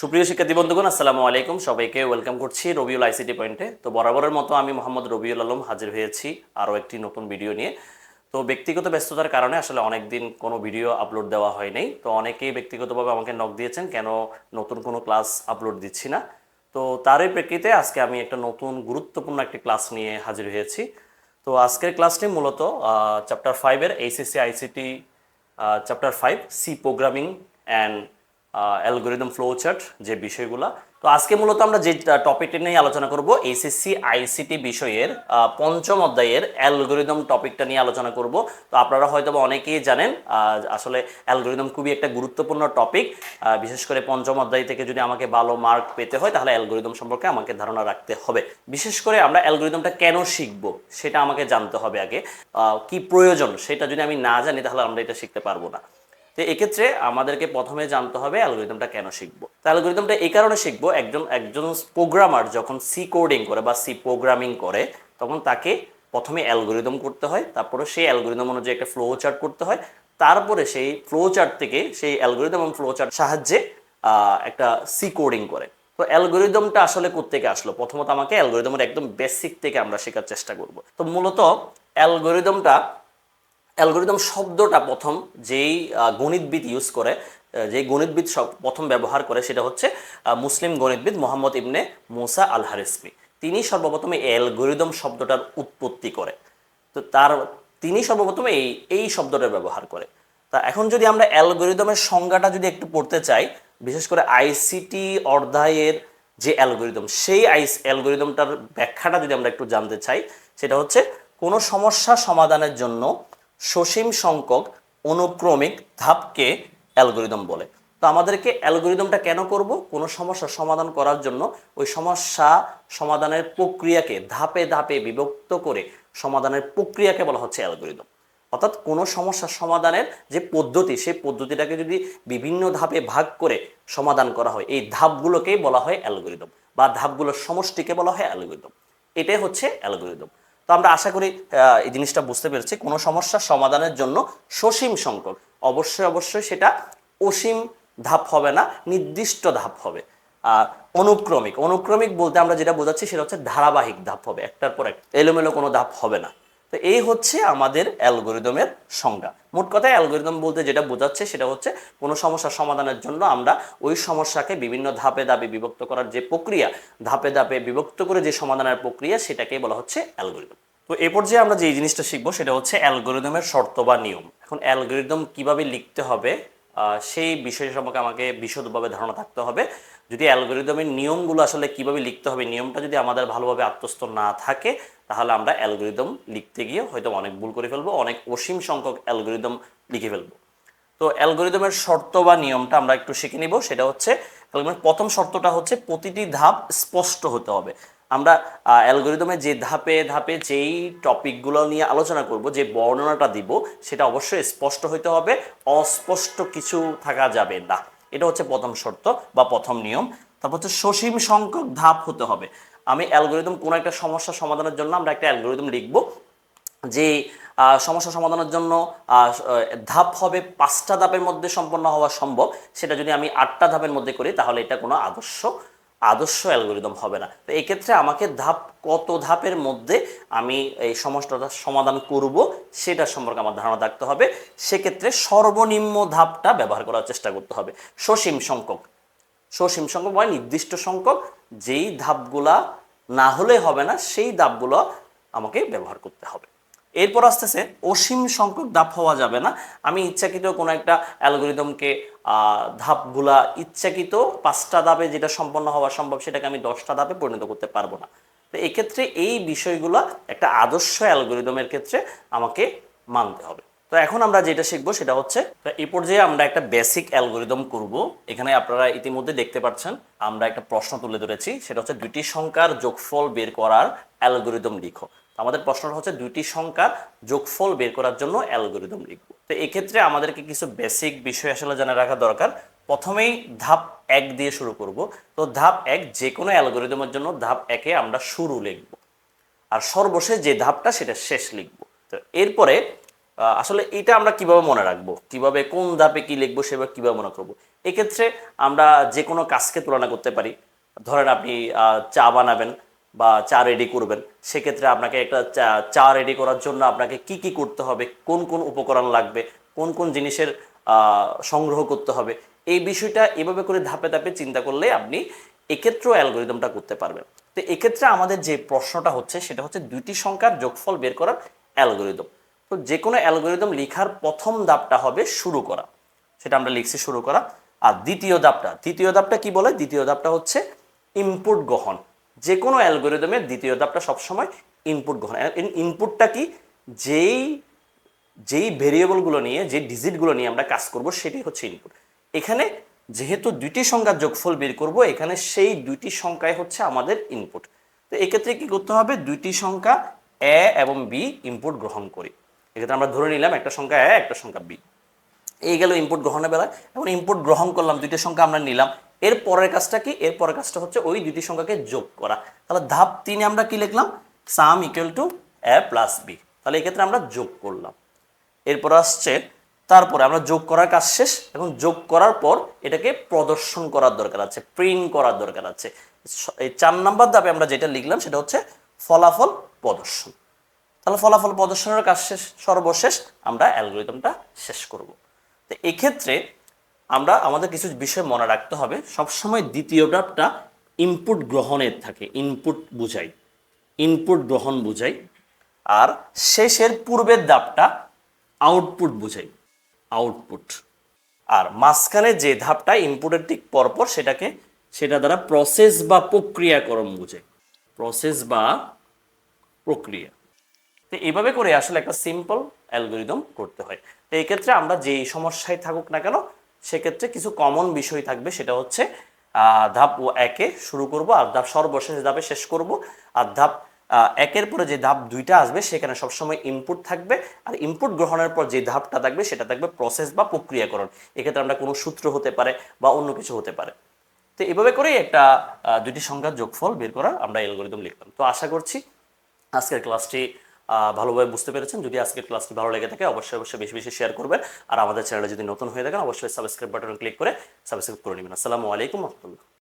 সুপ্রিয় শিক্ষার্থী বন্ধুগণ, আসসালামু আলাইকুম। সবাইকে ওয়েলকাম করছি রবিউল আইসিটি পয়েন্টে। তো বরাবরের মতো আমি মোহাম্মদ রবিউল আলম হাজির হয়েছি আরও একটি নতুন ভিডিও নিয়ে। তো ব্যক্তিগত ব্যস্ততার কারণে আসলে অনেক দিন কোনো ভিডিও আপলোড দেওয়া হয় নাই। তো অনেকেই ব্যক্তিগতভাবে আমাকে নক দিয়েছেন, কেন নতুন কোনো ক্লাস আপলোড দিচ্ছি না। তো তারই প্রেক্ষিতে আজকে আমি একটা নতুন গুরুত্বপূর্ণ একটি ক্লাস নিয়ে হাজির হয়েছি। তো আজকের ক্লাসটি মূলত চ্যাপ্টার ফাইভের HSC ICT chapter five C programming and algorithm flow chart যে বিষয়গুলো। তো আজকে মূলত আমরা যে টপিকটি নিয়ে আলোচনা করব এইচএসসি আইসিটি বিষয়ের পঞ্চম অধ্যায়ের অ্যালগোরিদম টপিকটা নিয়ে আলোচনা করব। তো আপনারা হয়তো অনেকেই জানেন আসলে অ্যালগোরিদম খুবই একটা গুরুত্বপূর্ণ টপিক বিশেষ করে পঞ্চম অধ্যায় থেকে যদি আমাকে ভালো মার্ক পেতে হয়, তাহলে অ্যালগোরিদম সম্পর্কে আমাকে ধারণা রাখতে হবে। বিশেষ করে আমরা অ্যালগোরিদমটা কেন শিখব, সেটা আমাকে জানতে হবে আগে। কি প্রয়োজন, সেটা যদি আমি না জানি, তাহলে আমরা এটা শিখতে পারব না। তো এক্ষেত্রে আমাদেরকে প্রথমে জানতে হবে অ্যালগোরিদমটা কেন শিখব? তো অ্যালগোরিদমটা এই কারণে শিখব, একজন একজন প্রোগ্রামার যখন সি কোডিং করে বা সি প্রোগ্রামিং করে, তখন তাকে প্রথমে অ্যালগোরিদম করতে হয়, তারপরে সেই অ্যালগোরিদম অনুযায়ী একটা ফ্লো চার্ট করতে হয়, তারপরে সেই ফ্লো চার্ট থেকে সেই অ্যালগোরিদম এবং ফ্লো চার্ট সাহায্যে একটা সি কোডিং করে। তো অ্যালগোরিদমটা আসলে কোত্থেকে আসলো? প্রথমত আমাকে অ্যালগোরিদমের একদম বেসিক থেকে আমরা শেখার চেষ্টা করব। তো মূলত অ্যালগোরিদমটা অ্যালগোরিদম শব্দটা প্রথম যেই গণিতবিদ ইউজ করে যেই গণিতবিদ প্রথম ব্যবহার করে সেটা হচ্ছে মুসলিম গণিতবিদ মোহাম্মদ ইবনে মুসা আল হারিসমি তিনি সর্বপ্রথমে অ্যালগোরিদম শব্দটার উৎপত্তি করে। তো তার, তিনি সর্বপ্রথমে এই এই শব্দটা ব্যবহার করে। তা এখন যদি আমরা অ্যালগোরিদমের সংজ্ঞাটা যদি একটু পড়তে চাই, বিশেষ করে আইসিটি অর্ধায়ের যে অ্যালগোরিদম, সেই আইস অ্যালগোরিদমটার ব্যাখ্যাটা যদি আমরা একটু জানতে চাই, সেটা হচ্ছে কোনো সমস্যা সমাধানের জন্য সসীম সংখ্যক অনুক্রমিক ধাপকে অ্যালগোরিদম বলে। তো আমাদেরকে অ্যালগোরিদমটা কেন করব? কোনো সমস্যা সমাধান করার জন্য ওই সমস্যা সমাধানের প্রক্রিয়াকে ধাপে ধাপে বিভক্ত করে সমাধানের প্রক্রিয়াকে বলা হচ্ছে অ্যালগোরিদম। অর্থাৎ কোনো সমস্যা সমাধানের যে পদ্ধতি, সেই পদ্ধতিটাকে যদি বিভিন্ন ধাপে ভাগ করে সমাধান করা হয়, এই ধাপগুলোকেই বলা হয় অ্যালগোরিদম বা ধাপগুলোর সমষ্টিকে বলা হয় অ্যালগোরিদম। এটাই হচ্ছে অ্যালগোরিদম। তো আমরা আশা করি এই জিনিসটা বুঝতে পেরেছি। কোনো সমস্যার সমাধানের জন্য সসীম সংখ্যক অবশ্যই অবশ্যই সেটা অসীম ধাপ হবে না, নির্দিষ্ট ধাপ হবে। আর অনুক্রমিক অনুক্রমিক বলতে আমরা যেটা বোঝাচ্ছি সেটা হচ্ছে ধারাবাহিক ধাপ হবে, একটার পর এক এলোমেলো কোনো ধাপ হবে না। তো এই হচ্ছে আমাদের অ্যালগোরিদমের সংজ্ঞা। মোট কথায় অ্যালগোরিদম বলতে যেটা বোঝাচ্ছে সেটা হচ্ছে কোনো সমস্যা সমাধানের জন্য আমরা ওই সমস্যাকে বিভিন্ন ধাপে ধাপে বিভক্ত করার যে প্রক্রিয়া, ধাপে ধাপে বিভক্ত করে যে সমাধানের প্রক্রিয়া সেটাকেই বলা হচ্ছে অ্যালগোরিদম। তো এ পর্যায়ে আমরা যে জিনিসটা শিখব সেটা হচ্ছে অ্যালগোরিদমের শর্ত বা নিয়ম। এখন অ্যালগোরিদম কীভাবে লিখতে হবে সেই বিষয় সম্পর্কে আমাকে বিশদভাবে ধারণা থাকতে হবে। যদি অ্যালগোরিদমের নিয়মগুলো আসলে কীভাবে লিখতে হবে, নিয়মটা যদি আমাদের ভালোভাবে আত্মস্থ না থাকে, তাহলে আমরা অ্যালগোরিদম লিখতে গিয়ে হয়তো অনেক ভুল করে ফেলব, অনেক অসীম সংখ্যক অ্যালগোরিদম লিখে ফেলব। তো অ্যালগোরিদমের শর্ত বা নিয়মটা আমরা একটু শিখে নিব, সেটা হচ্ছে অ্যালগোরিদমের প্রথম শর্তটা হচ্ছে প্রতিটি ধাপ স্পষ্ট হতে হবে। আমরা অ্যালগোরিদমে যে ধাপে ধাপে যেই টপিকগুলো নিয়ে আলোচনা করব, যে বর্ণনাটা দিব, সেটা অবশ্যই স্পষ্ট হতে হবে, অস্পষ্ট কিছু থাকা যাবে না। এটা হচ্ছে প্রথম শর্ত বা প্রথম নিয়ম। তারপর হচ্ছে সসীম সংখ্যক ধাপ হতে হবে। আমি অ্যালগোরিদম কোনো একটা সমস্যা সমাধানের জন্য আমরা একটা অ্যালগোরিদম লিখব যে সমস্যা সমাধানের জন্য ধাপ হবে পাঁচটা ধাপের মধ্যে সম্পন্ন হওয়া সম্ভব। সেটা যদি আমি আটটা ধাপের মধ্যে করি তাহলে এটা কোনো আদর্শ আদর্শ অ্যালগোরিদম হবে না। তো এক্ষেত্রে আমাকে ধাপ, কত ধাপের মধ্যে আমি এই সমস্যাটা সমাধান করব সেটা সম্পর্কে আমার ধারণা থাকতে হবে। সেক্ষেত্রে সর্বনিম্ন ধাপটা ব্যবহার করার চেষ্টা করতে হবে। সসীম সংখ্যক। সসীম সংখ্যক মানে নির্দিষ্ট সংখ্যক, যেই ধাপগুলা না হলে হবে না, সেই ধাপগুলো আমাকে ব্যবহার করতে হবে। এরপর আসতেছে অসীম সংখ্যক ধাপ হওয়া যাবে না। আমি ইচ্ছাকৃত কোনো একটা অ্যালগোরিদমকে ধাপগুলা ইচ্ছাকৃত পাঁচটা ধাপে যেটা সম্পন্ন হওয়া সম্ভব সেটাকে আমি দশটা ধাপে পরিণত করতে পারব না। তো এক্ষেত্রে এই বিষয়গুলো একটা আদর্শ অ্যালগোরিদমের ক্ষেত্রে আমাকে মানতে হবে। তো এখন আমরা যেটা শিখব সেটা হচ্ছে এই পর্যায়ে আমরা একটা বেসিক অ্যালগোরিদম করব। এখানে আপনারা ইতিমধ্যে দেখতে পাচ্ছেন, আমরা একটা প্রশ্ন তুলে ধরেছি, সেটা হচ্ছে দুইটি সংখ্যার যোগফল বের করার অ্যালগোরিদম লিখো। আমাদের প্রশ্নটা হচ্ছে দুইটি সংখ্যার যোগফল বের করার জন্য অ্যালগোরিদম লিখব। তো এক্ষেত্রে আমাদেরকে কিছু বেসিক বিষয় আসলে জানা রাখা দরকার। প্রথমেই ধাপ এক দিয়ে শুরু করব। তো ধাপ এক যে কোনো অ্যালগোরিদমের জন্য ধাপ একে আমরা শুরু লিখব। আর সর্বশেষ যে ধাপটা সেটা শেষ লিখব। তো এরপরে আসলে এটা আমরা কীভাবে মনে রাখব? কীভাবে কোন ধাপে কি লিখব সেভাবে কীভাবে মনে করব? এক্ষেত্রে আমরা যে কোনো কাজকে তুলনা করতে পারি। ধরেন আপনি চা বানাবেন। বা চা রেডি করবেন, সেক্ষেত্রে আপনাকে একটা চা- রেডি করার জন্য আপনাকে কি কি করতে হবে, কোন কোন উপকরণ লাগবে, কোন কোন জিনিসের সংগ্রহ করতে হবে, এই বিষয়টা এভাবে করে ধাপে ধাপে চিন্তা করলে আপনি এক্ষেত্রেও অ্যালগোরিদমটা করতে পারবেন। তো এক্ষেত্রে আমাদের যে প্রশ্নটা হচ্ছে, সেটা হচ্ছে দুইটি সংখ্যার যোগফল বের করার অ্যালগোরিদম। তো যে কোনো অ্যালগোরিদম লেখার প্রথম ধাপটা হবে শুরু করা, সেটা আমরা লিখছি শুরু করা। আর দ্বিতীয় ধাপটা দ্বিতীয় ধাপটা কি বলে? দ্বিতীয় ধাপটা হচ্ছে ইনপুট গ্রহণ। যে কোনো অ্যালগোরিদমের দ্বিতীয় ধাপটা সবসময় ইনপুট গ্রহণ ইনপুটটা কি? যেই যেই ভেরিয়েবলগুলো নিয়ে যে ডিজিটগুলো নিয়ে আমরা কাজ করব, সেটাই হচ্ছে ইনপুট এখানে যেহেতু দুইটি সংখ্যার যোগফল বের করব, এখানে সেই দুইটি সংখ্যাই হচ্ছে আমাদের ইনপুট তো এক্ষেত্রে কি করতে হবে? দুইটি সংখ্যা এ এবং বি ইনপুট গ্রহণ করি। এক্ষেত্রে আমরা ধরে নিলাম একটা সংখ্যা এ একটা সংখ্যা বি এই গেল ইনপুট গ্রহণের বেলায় এবং ইনপুট গ্রহণ করলাম, দুইটি সংখ্যা আমরা নিলাম। এর পরের কাজটা কি? এর পরের কাজটা হচ্ছে ওই দুইটি সংখ্যাকে যোগ করা। তাহলে ধাপ তিনে আমরা কি লিখলাম? Sum equal to A plus B তাহলে এক্ষেত্রে আমরা যোগ করলাম। এরপর আসছে, তারপরে আমরা যোগ করার কাজ শেষ। এখন যোগ করার পর এটাকে প্রদর্শন করার দরকার আছে প্রিন্ট করার দরকার আছে। এই চার নাম্বার ধাপে আমরা যেটা লিখলাম সেটা হচ্ছে ফলাফল প্রদর্শন। তাহলে ফলাফল প্রদর্শনের কাজ শেষ, সর্বশেষ আমরা অ্যালগোরিদমটা শেষ করব। তো এক্ষেত্রে আমরা আমাদের কিছু বিষয় মনে রাখতে হবে। সবসময় দ্বিতীয় ধাপটা ইনপুট গ্রহণের থাকে ইনপুট বুঝাই ইনপুট গ্রহণ বুঝাই। আর শেষের পূর্বের ধাপটা আউটপুট বুঝাই আউটপুট আর মাঝখানে যে ধাপটা ইনপুটের ঠিক পরপর সেটাকে, সেটা দ্বারা প্রসেস বা প্রক্রিয়াকরণ বুঝাই। প্রসেস বা প্রক্রিয়া। তো এইভাবে করে আসলে একটা সিম্পল অ্যালগোরিদম করতে হয়। তো এই ক্ষেত্রে আমরা যেই সমস্যায় থাকুক না কেন, সেক্ষেত্রে কিছু কমন বিষয় থাকবে, সেটা হচ্ছে ধাপ ও একে শুরু করব, আর ধাপ সর্বশেষ ধাপে শেষ করব। আর ধাপ একের পরে যে ধাপ দুইটা আসবে, সেখানে সবসময় ইনপুট থাকবে। আর ইনপুট গ্রহণের পর যে ধাপটা থাকবে, সেটা থাকবে প্রসেস বা প্রক্রিয়াকরণ। এক্ষেত্রে আমরা কোনো সূত্র হতে পারে বা অন্য কিছু হতে পারে। তো এভাবে করেই একটা দুইটি সংখ্যার যোগফল বের করা আমরা অ্যালগোরিদম লিখলাম। তো আশা করছি আজকের ক্লাসটি ভালোভাবে বুঝতে পেরেছেন। যদি আজকের ক্লাসটি ভালো লেগে থাকে, অবশ্যই অবশ্যই বেশি বেশি শেয়ার করবেন। আর আমাদের চ্যানেলে যদি নতুন হয়ে থাকেন, অবশ্যই সাবস্ক্রাইব বাটন ক্লিক করে সাবস্ক্রাইব করে নেবেন। আসসালামু আলাইকুম রহমতুল্লাহ।